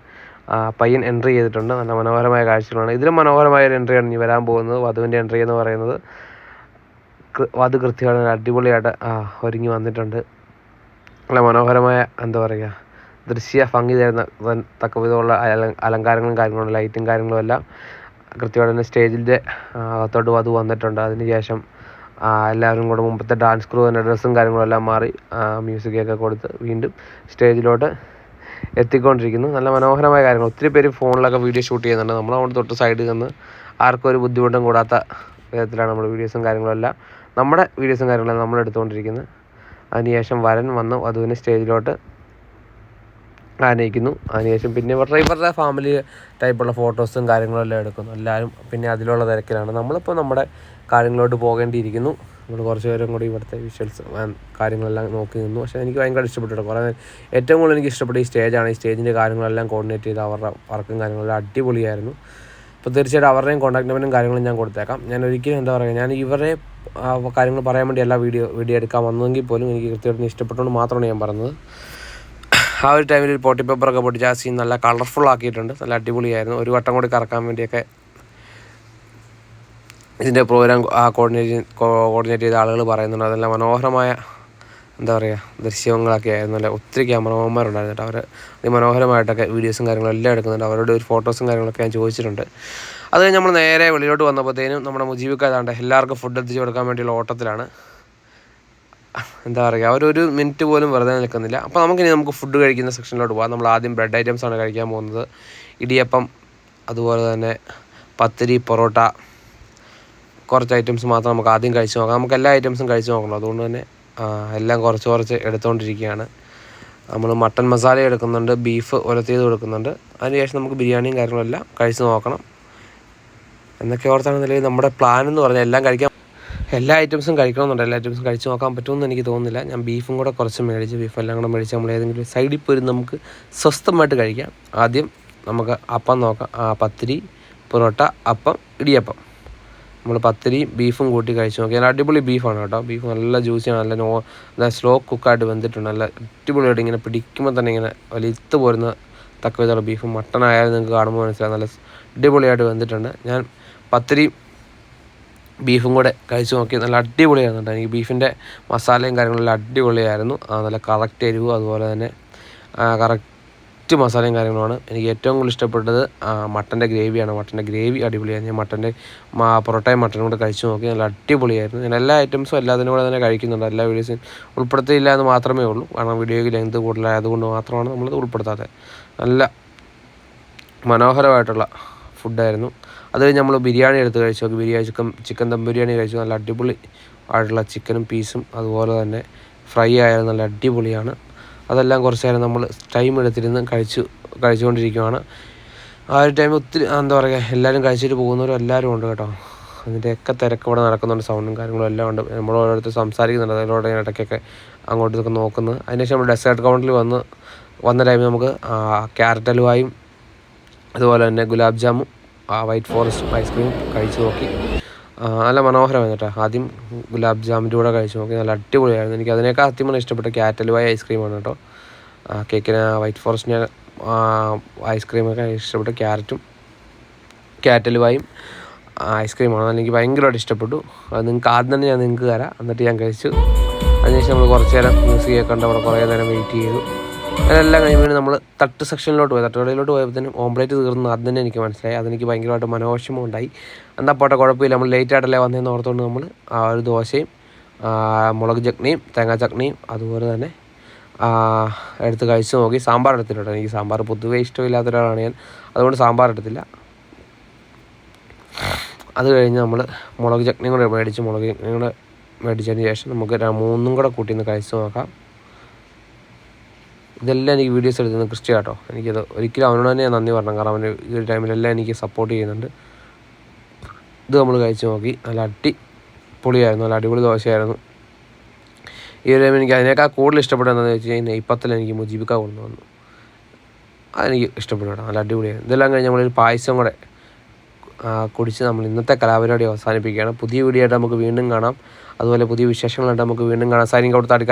പയ്യൻ എൻട്രി ചെയ്തിട്ടുണ്ട്. നല്ല മനോഹരമായ കാഴ്ചകളാണ്. ഇതിലും മനോഹരമായ ഒരു എൻട്രിയാണ് ഇനി വരാൻ പോകുന്നത്. വധുവിന്റെ എൻട്രി എന്ന് പറയുന്നത്. കൃ- കൃത്യമാണ് അടിപൊളിയായിട്ട് ഒരുങ്ങി വന്നിട്ടുണ്ട്. നല്ല മനോഹരമായ എന്താ പറയുക ദൃശ്യ ഭംഗി തരുന്ന വൻ- തക്ക വിധമുള്ള അല- അലങ്കാരങ്ങളും കാര്യങ്ങളും ലൈറ്റും കാര്യങ്ങളും എല്ലാം കൃത്യമായിട്ട് തന്നെ സ്റ്റേജിന്റെ അകത്തോട്ട് വധു വന്നിട്ടുണ്ട്. അതിന് ശേഷം എല്ലാവരും കൂടെ മുമ്പത്തെ ഡാൻസ് ക്രൂ തന്നെ ഡ്രസ്സും കാര്യങ്ങളും എല്ലാം മാറി മ്യൂസിക്കൊക്കെ കൊടുത്ത് വീണ്ടും സ്റ്റേജിലോട്ട് എത്തിക്കൊണ്ടിരിക്കുന്നു. നല്ല മനോഹരമായ കാര്യങ്ങൾ. ഒത്തിരി പേര് ഫോണിലൊക്കെ വീഡിയോ ഷൂട്ട് ചെയ്യുന്നുണ്ട്. നമ്മൾ അവിടെ തൊട്ട് സൈഡിൽ നിന്ന് ആർക്കും ഒരു ബുദ്ധിമുട്ടും കൂടാത്ത വിധത്തിലാണ് നമ്മൾ വീഡിയോസും കാര്യങ്ങളും എല്ലാം നമ്മുടെ വീഡിയോസും കാര്യങ്ങളും നമ്മൾ എടുത്തുകൊണ്ടിരിക്കുന്നത് അതിനുശേഷം വരൻ വന്ന് വധുവിനെ സ്റ്റേജിലോട്ട് ആനയിക്കുന്നു. അതിനുശേഷം പിന്നെ ഇവരുടെ ഇവരുടെ ഫാമിലി ടൈപ്പുള്ള ഫോട്ടോസും കാര്യങ്ങളും എല്ലാം എടുക്കുന്നു. എല്ലാവരും പിന്നെ അതിലുള്ള തിരക്കിലാണ്. നമ്മളിപ്പോൾ നമ്മുടെ കാര്യങ്ങളോട്ട് പോകേണ്ടിയിരിക്കുന്നു. നമ്മൾ കുറച്ച് പേരും കൂടി ഇവിടുത്തെ വിഷ്വൽസ് കാര്യങ്ങളെല്ലാം നോക്കി നിന്നു. പക്ഷേ എനിക്ക് ഭയങ്കര ഇഷ്ടപ്പെട്ടു കുറേ ഏറ്റവും കൂടുതൽ എനിക്ക് ഇഷ്ടപ്പെട്ട ഈ സ്റ്റേജാണ് ഈ സ്റ്റേജിന്റെ കാര്യങ്ങളെല്ലാം കോർഡിനേറ്റ് ചെയ്ത് അവരുടെ വർക്കും കാര്യങ്ങളെല്ലാം അടിപൊളിയായിരുന്നു. അപ്പോൾ തീർച്ചയായിട്ടും അവരുടെയും കോൺടാക്ട് നമ്പറും കാര്യങ്ങളും ഞാൻ കൊടുത്തേക്കാം. ഞാൻ ഒരിക്കലും എന്താ പറയുക ഞാൻ ഇവരെ കാര്യങ്ങൾ പറയാൻ വേണ്ടി എല്ലാ വീഡിയോ വീഡിയോ എടുക്കാൻ വന്നതെങ്കിൽ പോലും എനിക്ക് കൃത്യമായിട്ട് ഇഷ്ടപ്പെട്ടുകൊണ്ട് മാത്രമാണ് ഞാൻ പറഞ്ഞത്. ആ ഒരു ടൈമിൽ ഒരു പോട്ടി പേപ്പറൊക്കെ പൊട്ടിച്ച് ആ സീൻ നല്ല കളർഫുൾ ആക്കിയിട്ടുണ്ട്. നല്ല അടിപൊളിയായിരുന്നു. ഒരു വട്ടം കൂടി കറക്കാൻ വേണ്ടിയൊക്കെ ഇതിന്റെ പ്രോഗ്രാം കോർഡിനേറ്റ് കോർഡിനേറ്റ് ചെയ്ത ആളുകൾ പറയുന്നുണ്ട്. അതെല്ലാം മനോഹരമായ എന്താ പറയുക ദൃശ്യങ്ങളൊക്കെ ആയിരുന്നു. അല്ല ഒത്തിരി ക്യാമറമാന്മാരുണ്ടായിരുന്നു കേട്ടോ. അവർ അതിമനോഹരമായിട്ടൊക്കെ വീഡിയോസും കാര്യങ്ങളും എല്ലാം എടുക്കുന്നുണ്ട്. അവരോട് ഒരു ഫോട്ടോസും കാര്യങ്ങളൊക്കെ ഞാൻ ചോദിച്ചിട്ടുണ്ട്. അത് നമ്മൾ നേരെ വെളിയിലോട്ട് വന്നപ്പോഴത്തേനും നമ്മുടെ മുജീബിക്ക ഏതാണ്ട് എല്ലാവർക്കും ഫുഡ് എത്തിച്ച് കൊടുക്കാൻ വേണ്ടിയുള്ള ഓട്ടത്തിലാണ്. എന്താ പറയുക അവരൊരു മിനിറ്റ് പോലും വെറുതെ നിൽക്കുന്നില്ല. അപ്പോൾ നമുക്കിനി നമുക്ക് ഫുഡ് കഴിക്കുന്ന സെക്ഷനിലോട്ട് പോകാം നമ്മൾ ആദ്യം ബ്രെഡ് ഐറ്റംസ് ആണ് കഴിക്കാൻ പോകുന്നത്. ഇടിയപ്പം അതുപോലെ തന്നെ പത്തിരി പൊറോട്ട കുറച്ച് ഐറ്റംസ് മാത്രം നമുക്ക് ആദ്യം കഴിച്ച് നോക്കാം. നമുക്ക് എല്ലാ ഐറ്റംസും കഴിച്ച് നോക്കണം. അതുകൊണ്ട് തന്നെ എല്ലാം കുറച്ച് കുറച്ച് എടുത്തുകൊണ്ടിരിക്കുകയാണ് നമ്മൾ മട്ടൻ മസാല എടുക്കുന്നുണ്ട് ബീഫ് ഉലത്തിയത് കൊടുക്കുന്നുണ്ട്. അതിനുശേഷം നമുക്ക് ബിരിയാണിയും കാര്യങ്ങളും എല്ലാം കഴിച്ച് നോക്കണം. എന്നൊക്കെ ഓർത്താണ് നിലവിൽ നമ്മുടെ പ്ലാൻ എന്ന് പറഞ്ഞാൽ എല്ലാം കഴിക്കാൻ എല്ലാ ഐറ്റംസും കഴിക്കണമെന്നുണ്ട്. എല്ലാ ഐറ്റംസും കഴിച്ച് നോക്കാൻ പറ്റുമെന്ന് എനിക്ക് തോന്നുന്നില്ല. ഞാൻ ബീഫും കൂടെ കുറച്ച് മേടിച്ച് ബീഫ് എല്ലാം കൂടെ മേടിച്ച് നമ്മൾ ഏതെങ്കിലും സൈഡിൽ പോയി നമുക്ക് സ്വസ്ഥമായിട്ട് കഴിക്കാം. ആദ്യം നമുക്ക് അപ്പം നോക്കാം. ആ പത്തിരി പൊറോട്ട അപ്പം ഇടിയപ്പം. നമ്മൾ പത്തിരി ബീഫും കൂട്ടി കഴിച്ചു നോക്കി. നല്ല അടിപൊളി ബീഫാണ് കേട്ടോ. ബീഫ് നല്ല ജ്യൂസിയാണ് നല്ല നോ നല്ല സ്ലോ കുക്കായിട്ട് വെന്തിട്ടുണ്ട്. നല്ല അടിപൊളിയായിട്ട് ഇങ്ങനെ പിടിക്കുമ്പോൾ തന്നെ ഇങ്ങനെ വലിത്ത് പോരുന്ന തക്ക വിധമുള്ള ബീഫും മട്ടൺ ആയാലും നിങ്ങൾക്ക് കാണുമ്പോൾ മനസ്സിലാവും. നല്ല അടിപൊളിയായിട്ട് വെന്തിട്ടുണ്ട്. ഞാൻ പത്തിരി ബീഫും കൂടെ കഴിച്ചു നോക്കി. നല്ല അടിപൊളിയായിരുന്നു കേട്ടോ. എനിക്ക് ബീഫിന്റെ മസാലയും നല്ല അടിപൊളിയായിരുന്നു. നല്ല കറക്റ്റ് എരിവ് അതുപോലെ തന്നെ കറക്റ്റ് മസാലയും കാര്യങ്ങളുമാണ്. എനിക്ക് ഏറ്റവും കൂടുതൽ ഇഷ്ടപ്പെട്ടത് മട്ടന്റെ ഗ്രേവിയാണ്. മട്ടന്റെ ഗ്രേവി അടിപൊളിയാണ്. ഞാൻ മട്ടന്റെ പൊറോട്ടയും മട്ടനും കൂടെ കഴിച്ചു നോക്കി നല്ല അടിപൊളിയായിരുന്നു. ഞാൻ എല്ലാ ഐറ്റംസും എല്ലാത്തിനും കൂടെ തന്നെ കഴിക്കുന്നുണ്ട്. എല്ലാ വീഡിയോസും ഉൾപ്പെടുത്തിയില്ല എന്ന് മാത്രമേ ഉള്ളൂ. കാരണം വീഡിയോയ്ക്ക് ലെങ്ത് കൂടുതലായതുകൊണ്ട് മാത്രമാണ് നമ്മളത് ഉൾപ്പെടുത്താതെ നല്ല മനോഹരമായിട്ടുള്ള ഫുഡായിരുന്നു. അത് കഴിഞ്ഞ് നമ്മൾ ബിരിയാണി എടുത്ത് കഴിച്ചു നോക്കി. ബിരിയാണി ചിക്കൻ ചിക്കൻ ദം ബിരിയാണി കഴിച്ചു നല്ല അടിപൊളി ആയിട്ടുള്ള ചിക്കനും പീസും അതുപോലെ തന്നെ ഫ്രൈ ആയാലും നല്ല അടിപൊളിയാണ്. അതെല്ലാം കുറച്ച് നേരം നമ്മൾ ടൈം എടുത്തിരുന്ന് കഴിച്ചു കഴിച്ചുകൊണ്ടിരിക്കുകയാണ് ആ ഒരു ടൈം ഒത്തിരി എന്താ പറയുക എല്ലാവരും കഴിച്ചിട്ട് പോകുന്നവരും എല്ലാവരും ഉണ്ട് കേട്ടോ. അതിന്റെയൊക്കെ തിരക്ക് ഇവിടെ നടക്കുന്നുണ്ട് സൗണ്ടും കാര്യങ്ങളും എല്ലാം ഉണ്ട്. നമ്മൾ ഓരോരുത്തർ സംസാരിക്കുന്നുണ്ട് അതിലൂടെ ഇടയ്ക്കൊക്കെ അങ്ങോട്ടും ഇതൊക്കെ നോക്കുന്നത് അതിനുശേഷം നമ്മൾ ഡെസേർട്ട് കൗണ്ടറിൽ വന്ന് വന്ന ടൈമിൽ നമുക്ക് ക്യാരറ്റ് അതുപോലെ തന്നെ ഗുലാബ് ജാമും വൈറ്റ് ഫോറസ്റ്റ് ഐസ്ക്രീം കഴിച്ചു നോക്കി. നല്ല മനോഹരമായിരുന്നു കേട്ടോ. ആദ്യം ഗുലാബ് ജാമിന്റെ കൂടെ കഴിച്ചു നോക്കി. നല്ല അടിപൊളിയായിരുന്നു. എനിക്ക് അതിനേക്കാൾ സത്യം ഇഷ്ടപ്പെട്ട ക്യാറ്റലുവായ ഐസ്ക്രീമാണ് കേട്ടോ. കേക്കിന് വൈറ്റ് ഫോറസ്റ്റിന് ഐസ്ക്രീമൊക്കെ ഇഷ്ടപ്പെട്ട ക്യാരറ്റും ക്യാറ്റലുവായും ഐസ്ക്രീമാണ് എനിക്ക് ഭയങ്കരമായിട്ട് ഇഷ്ടപ്പെട്ടു. അത് നിങ്ങൾക്ക് ആദ്യം തന്നെ ഞാൻ നിങ്ങൾക്ക് തരാം. എന്നിട്ട് ഞാൻ കഴിച്ചു. അതിനുശേഷം നമ്മൾ കുറച്ച് നേരം മ്യൂസിക് ഒക്കെ കണ്ട് അവിടെ കുറേ നേരം വെയിറ്റ് ചെയ്തു. അതെല്ലാം കഴിയുമ്പോൾ നമ്മൾ തട്ട് സെക്ഷനിലോട്ട് പോയി. തട്ടുകടയിലോട്ട് പോയപ്പോഴത്തേനും ഓംപ്ലേറ്റ് തീർന്നു. അത് തന്നെ എനിക്ക് മനസ്സിലായി. അതെനിക്ക് ഭയങ്കരമായിട്ട് മനോഷമം ഉണ്ടായി എന്നാൽ പോട്ടെ കുഴപ്പമില്ല. നമ്മൾ ലേറ്റ് ആയിട്ടല്ലേ വന്നതെന്ന് ഓർത്തുകൊണ്ട് നമ്മൾ ആ ഒരു ദോശയും മുളക് ചട്നിയും തേങ്ങാ ചട്നിയും അതുപോലെ തന്നെ എടുത്ത് കഴിച്ച് നോക്കി. സാമ്പാർ എടുത്തില്ല എനിക്ക് സാമ്പാർ പൊതുവേ ഇഷ്ടമില്ലാത്ത ഒരാളാണ് ഞാൻ. അതുകൊണ്ട് സാമ്പാർ എടുത്തില്ല. അത് കഴിഞ്ഞ് നമ്മൾ മുളക് ചട്നിയും കൂടെ മേടിച്ച് മുളക് ചട്നിയും കൂടെ മേടിച്ചതിന് ശേഷം നമുക്ക് മൂന്നും കൂടെ കൂട്ടി ഒന്ന് കഴിച്ച് നോക്കാം. ഇതെല്ലാം എനിക്ക് വീഡിയോസ് എടുക്കുന്നത് ക്രിസ്റ്റി കേട്ടോ. എനിക്കത് ഒരിക്കലും അവനോട് തന്നെ നന്ദി പറഞ്ഞു. കാരണം അവൻ ഈ ഒരു ടൈമിലെല്ലാം എനിക്ക് സപ്പോർട്ട് ചെയ്യുന്നുണ്ട്. ഇത് നമ്മൾ കഴിച്ച് നോക്കി. നല്ല അടി പൊളിയായിരുന്നു. നല്ല അടിപൊളി ദോശയായിരുന്നു. ഈ ഒരു ടൈമിൽ എനിക്ക് അതിനേക്കാൾ കൂടുതൽ ഇഷ്ടപ്പെട്ടത് എന്താണെന്ന് വെച്ച് കഴിഞ്ഞാൽ നെയ്പ്പത്തിൽ എനിക്ക് മുജീബിക്ക കൊണ്ടുവന്നു. അതെനിക്ക് ഇഷ്ടപ്പെട്ടു കേട്ടോ. നല്ല അടിപൊളിയായിരുന്നു. ഇതെല്ലാം കഴിഞ്ഞ് നമ്മളൊരു പായസം കൂടെ കുടിച്ച് നമ്മൾ ഇന്നത്തെ കലാപരിപാടി അവസാനിപ്പിക്കുകയാണ്. പുതിയ വീഡിയോ ആയിട്ട് നമുക്ക് വീണ്ടും കാണാം. അതുപോലെ പുതിയ വിശേഷങ്ങളായിട്ട് നമുക്ക് വീണ്ടും കാണാം. സാരിക്ക് അവിടുത്തെ താടിക്കാർ